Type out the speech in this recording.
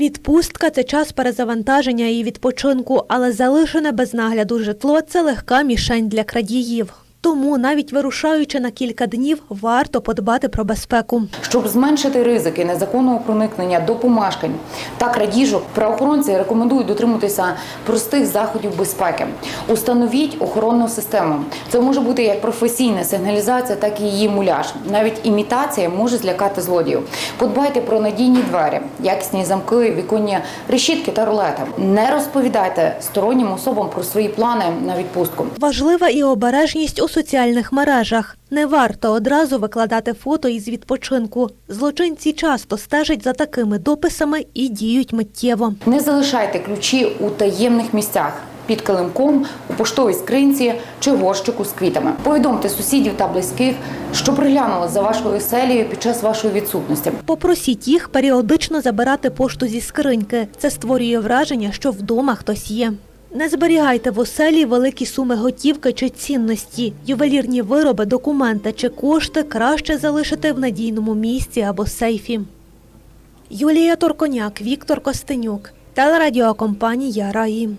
Відпустка це час перезавантаження і відпочинку, але залишене без нагляду житло це легка мішень для крадіїв. Тому, навіть вирушаючи на кілька днів, варто подбати про безпеку. Щоб зменшити ризики незаконного проникнення до помешкань та крадіжок, правоохоронці рекомендують дотримуватися простих заходів безпеки. Установіть охоронну систему. Це може бути як професійна сигналізація, так і її муляж. Навіть імітація може злякати злодіїв. Подбайте про надійні двері, якісні замки, віконні решітки та рулети. Не розповідайте стороннім особам про свої плани на відпустку. Важлива і обережність у соціальних мережах. Не варто одразу викладати фото із відпочинку. Злочинці часто стежать за такими дописами і діють миттєво. Не залишайте ключі у таємних місцях. Під килимком, у поштовій скринці чи горщику з квітами. Повідомте сусідів та близьких, що приглянули за вашою оселею під час вашої відсутності. Попросіть їх періодично забирати пошту зі скриньки. Це створює враження, що вдома хтось є. Не зберігайте в оселі великі суми готівки чи цінності. Ювелірні вироби, документи чи кошти краще залишити в надійному місці або сейфі. Юлія Торконяк, Віктор Костенюк. Телерадіокомпанія Раї.